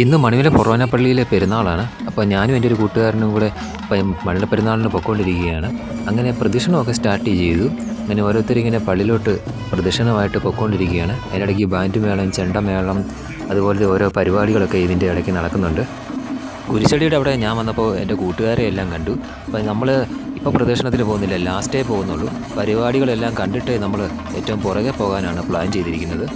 ഇന്ന് മണിമല ഫൊറോന പള്ളിയിലെ പെരുന്നാളാണ്. അപ്പോൾ ഞാനും എന്റെ ഒരു കൂട്ടുകാരനും കൂടെ മണിമല പെരുന്നാളിന് പൊയ്ക്കൊണ്ടിരിക്കുകയാണ് അങ്ങനെ പ്രദക്ഷിണമൊക്കെ സ്റ്റാർട്ട് ചെയ്തു. അങ്ങനെ ഓരോരുത്തരിങ്ങനെ പള്ളിയിലോട്ട് പ്രദക്ഷിണമായിട്ട് പൊയ്ക്കൊണ്ടിരിക്കുകയാണ് അതിനിടയ്ക്ക് ബാൻഡ് മേളം ചെണ്ടമേളം അതുപോലത്തെ ഓരോ പരിപാടികളൊക്കെ ഇതിന്റെ ഇടയ്ക്ക് നടക്കുന്നുണ്ട്. കുരിശടിയുടെ അവിടെ ഞാൻ വന്നപ്പോൾ എന്റെ കൂട്ടുകാരെ എല്ലാം കണ്ടു. അപ്പോൾ നമ്മൾ ഇപ്പോൾ പ്രദർശനത്തിന് പോകുന്നില്ല ലാസ്റ്റേ പോകുന്നുള്ളൂ. പരിപാടികളെല്ലാം കണ്ടിട്ട് നമ്മൾ ഏറ്റവും പുറകെ പോകാനാണ് പ്ലാൻ ചെയ്തിരിക്കുന്നത്.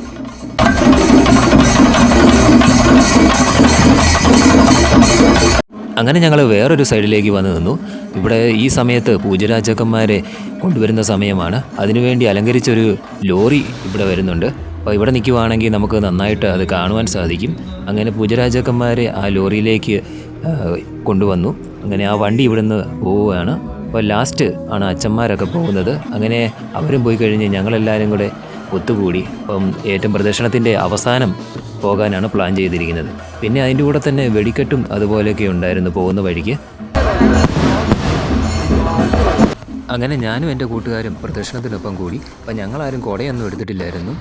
അങ്ങനെ ഞങ്ങൾ വേറൊരു സൈഡിലേക്ക് വന്നു നിന്നു. ഇവിടെ ഈ സമയത്ത് പൂജരാജാക്കന്മാരെ കൊണ്ടുവരുന്ന സമയമാണ്. അതിനുവേണ്ടി അലങ്കരിച്ചൊരു ലോറി ഇവിടെ വരുന്നുണ്ട്. അപ്പോൾ ഇവിടെ നിൽക്കുവാണെങ്കിൽ നമുക്ക് നന്നായിട്ട് അത് കാണുവാൻ സാധിക്കും. അങ്ങനെ പൂജരാജാക്കന്മാരെ ആ ലോറിയിലേക്ക് കൊണ്ടുവന്നു. അങ്ങനെ ആ വണ്ടി ഇവിടുന്ന് പോവുകയാണ്. അപ്പോൾ ലാസ്റ്റ് ആണ് അച്ഛന്മാരൊക്കെ പോകുന്നത്. അങ്ങനെ അവരും പോയി കഴിഞ്ഞ് ഞങ്ങളെല്ലാവരും കൂടെ ഒത്തുകൂടി. ഇപ്പം ഏറ്റവും പ്രദർശനത്തിന്റെ അവസാനം പോകാനാണ് പ്ലാൻ ചെയ്തിരിക്കുന്നത്. പിന്നെ അതിന്റെ കൂടെ തന്നെ വെടിക്കെട്ടും അതുപോലെയൊക്കെ ഉണ്ടായിരുന്നു പോകുന്ന വഴിക്ക്. അങ്ങനെ ഞാനും എന്റെ കൂട്ടുകാരും പ്രദർശനത്തിനൊപ്പം കൂടി. അപ്പം ഞങ്ങളാരും കുടയൊന്നും എടുത്തിട്ടില്ലായിരുന്നു.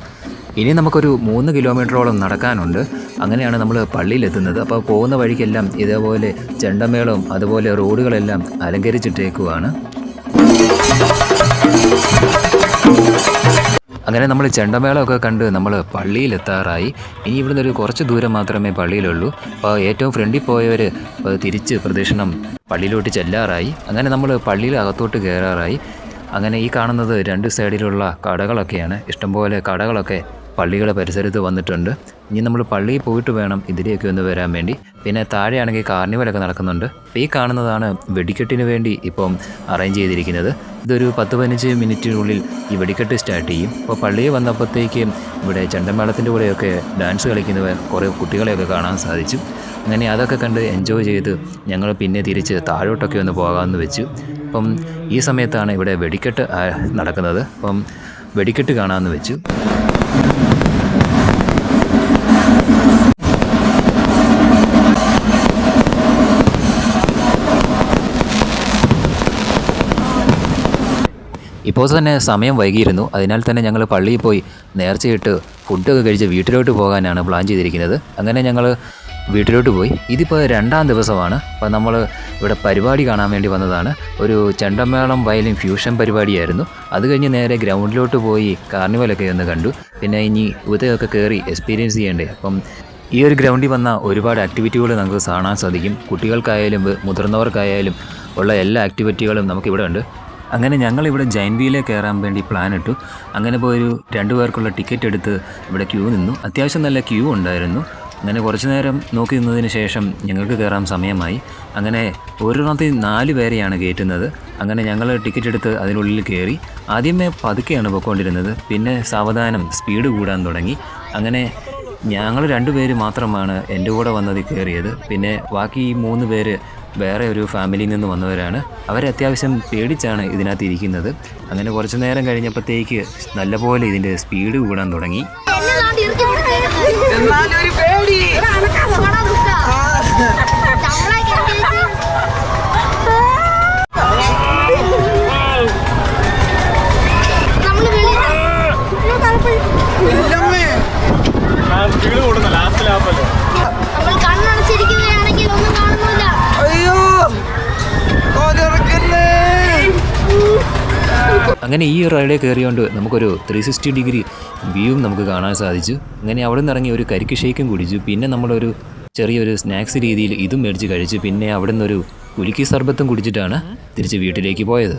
ഇനി നമുക്കൊരു മൂന്ന് കിലോമീറ്ററോളം നടക്കാനുണ്ട്. അങ്ങനെയാണ് നമ്മൾ പള്ളിയിലെത്തുന്നത്. അപ്പോൾ പോകുന്ന വഴിക്കെല്ലാം ഇതേപോലെ ചെണ്ടമേളവും അതുപോലെ റോഡുകളെല്ലാം അലങ്കരിച്ചിട്ടേക്കുവാണ്. അങ്ങനെ നമ്മൾ ചെണ്ടമേളമൊക്കെ കണ്ട് നമ്മൾ പള്ളിയിലെത്താറായി. ഇനി ഇവിടുന്ന് ഒരു കുറച്ച് ദൂരം മാത്രമേ പള്ളിയിലുള്ളൂ. അപ്പോൾ ഏറ്റവും ഫ്രണ്ടിൽ പോയവർ തിരിച്ച് പ്രദക്ഷിണം പള്ളിയിലോട്ട് ചെല്ലാറായി. അങ്ങനെ നമ്മൾ പള്ളിയിൽ അകത്തോട്ട് കയറാറായി. അങ്ങനെ ഈ കാണുന്നത് രണ്ട് സൈഡിലുള്ള കടകളൊക്കെയാണ്. ഇഷ്ടംപോലെ കടകളൊക്കെ പള്ളിയുടെ പരിസരത്ത് വന്നിട്ടുണ്ട്. ഇനി നമ്മൾ പള്ളിയിൽ പോയിട്ട് വേണം ഇതിലേക്ക് ഒന്ന് വരാൻ വേണ്ടി. പിന്നെ താഴെയാണെങ്കിൽ കാർണിവലൊക്കെ നടക്കുന്നുണ്ട്. അപ്പോൾ ഈ കാണുന്നതാണ് വെടിക്കെട്ടിന് വേണ്ടി ഇപ്പം അറേഞ്ച് ചെയ്തിരിക്കുന്നത്. ഇതൊരു പത്ത് പതിനഞ്ച് മിനിറ്റിനുള്ളിൽ ഈ വെടിക്കെട്ട് സ്റ്റാർട്ട് ചെയ്യും. അപ്പോൾ പള്ളിയിൽ വന്നപ്പോഴത്തേക്കും ഇവിടെ ചെണ്ടമേളത്തിന്റെ കൂടെയൊക്കെ ഡാൻസ് കളിക്കുന്ന കുറേ കുട്ടികളെയൊക്കെ കാണാൻ സാധിച്ചു. അങ്ങനെ അതൊക്കെ കണ്ട് എൻജോയ് ചെയ്ത് ഞങ്ങൾ പിന്നെ തിരിച്ച് താഴോട്ടൊക്കെ ഒന്ന് പോകാമെന്ന് വെച്ചു. അപ്പം ഈ സമയത്താണ് ഇവിടെ വെടിക്കെട്ട് നടക്കുന്നത്. അപ്പം വെടിക്കെട്ട് കാണാമെന്ന് വെച്ചു. ഇപ്പോൾ തന്നെ സമയം വൈകിയിരുന്നു. അതിനാൽ തന്നെ ഞങ്ങൾ പള്ളിയിൽ പോയി നേർച്ചയിട്ട് ഫുഡൊക്കെ കഴിച്ച് വീട്ടിലോട്ട് പോകാനാണ് പ്ലാൻ ചെയ്തിരിക്കുന്നത്. അങ്ങനെ ഞങ്ങൾ വീട്ടിലോട്ട് പോയി. ഇതിപ്പോൾ രണ്ടാം ദിവസമാണ്. അപ്പോൾ നമ്മൾ ഇവിടെ പരിപാടി കാണാൻ വേണ്ടി വന്നതാണ്. ഒരു ചെണ്ടമേളം വയലിൻ ഫ്യൂഷൻ പരിപാടിയായിരുന്നു. അത് കഴിഞ്ഞ് നേരെ ഗ്രൗണ്ടിലോട്ട് പോയി കാർണിവലൊക്കെ ഒന്ന് കണ്ടു. പിന്നെ ഇനി ഉദയൊക്കെ കയറി എക്സ്പീരിയൻസ് ചെയ്യണ്ടേ. അപ്പം ഈ ഒരു ഗ്രൗണ്ടിൽ വന്ന ഒരുപാട് ആക്ടിവിറ്റികൾ നമുക്ക് കാണാൻ സാധിക്കും. കുട്ടികൾക്കായാലും മുതിർന്നവർക്കായാലും ഉള്ള എല്ലാ ആക്ടിവിറ്റികളും നമുക്കിവിടെ ഉണ്ട്. അങ്ങനെ ഞങ്ങൾ ഇവിടെ ജൈൻ വീലേ കയറാൻ വേണ്ടി പ്ലാൻ ഇട്ടു. അങ്ങനെ പോയി ഒരു രണ്ടു പേർക്കുള്ള ടിക്കറ്റ് എടുത്ത് ഇവിടെ ക്യൂ നിന്നു. അത്യാവശ്യം നല്ല ക്യൂ ഉണ്ടായിരുന്നു. അങ്ങനെ കുറച്ച് നേരം നോക്കി നിന്നതിന് ശേഷം ഞങ്ങൾക്ക് കയറാൻ സമയമായി. അങ്ങനെ ഒരെണ്ണത്തിൽ നാല് പേരെയാണ് കയറ്റുന്നത്. അങ്ങനെ ഞങ്ങൾ ടിക്കറ്റ് എടുത്ത് അതിനുള്ളിൽ കയറി. ആദ്യമേ പതുക്കെയാണ് പൊയ്ക്കൊണ്ടിരുന്നത്. പിന്നെ സാവധാനം സ്പീഡ് കൂടാൻ തുടങ്ങി. അങ്ങനെ ഞങ്ങൾ രണ്ടുപേര് മാത്രമാണ് എന്റെ കൂടെ വന്നത് കയറിയത്. പിന്നെ ബാക്കി മൂന്ന് പേര് വേറെ ഒരു ഫാമിലിയിൽ നിന്ന് വന്നവരാണ്. അവരെ അത്യാവശ്യം പേടിച്ചാണ് ഇതിനകത്ത് ഇരിക്കുന്നത്. അങ്ങനെ കുറച്ചു നേരം കഴിഞ്ഞപ്പോഴത്തേക്ക് നല്ലപോലെ ഇതിന്റെ സ്പീഡ് കൂടാൻ തുടങ്ങി. എന്നാലൊരു പേടി. അങ്ങനെ ഈ റൈഡിൽ കയറിയോണ്ട് നമുക്കൊരു ത്രീ സിക്സ്റ്റി ഡിഗ്രി വ്യൂവും നമുക്ക് കാണാൻ സാധിച്ചു. അങ്ങനെ അവിടെ നിന്ന് ഇറങ്ങി ഒരു കരിക്ക് ഷേക്കും കുടിച്ചു പിന്നെ നമ്മളൊരു ചെറിയൊരു സ്നാക്സ് രീതിയിൽ ഇതും മേടിച്ച് കഴിച്ചു പിന്നെ അവിടെ നിന്നൊരു കുലുക്കി സർബത്തും കുടിച്ചിട്ടാണ് തിരിച്ച് വീട്ടിലേക്ക് പോയത്.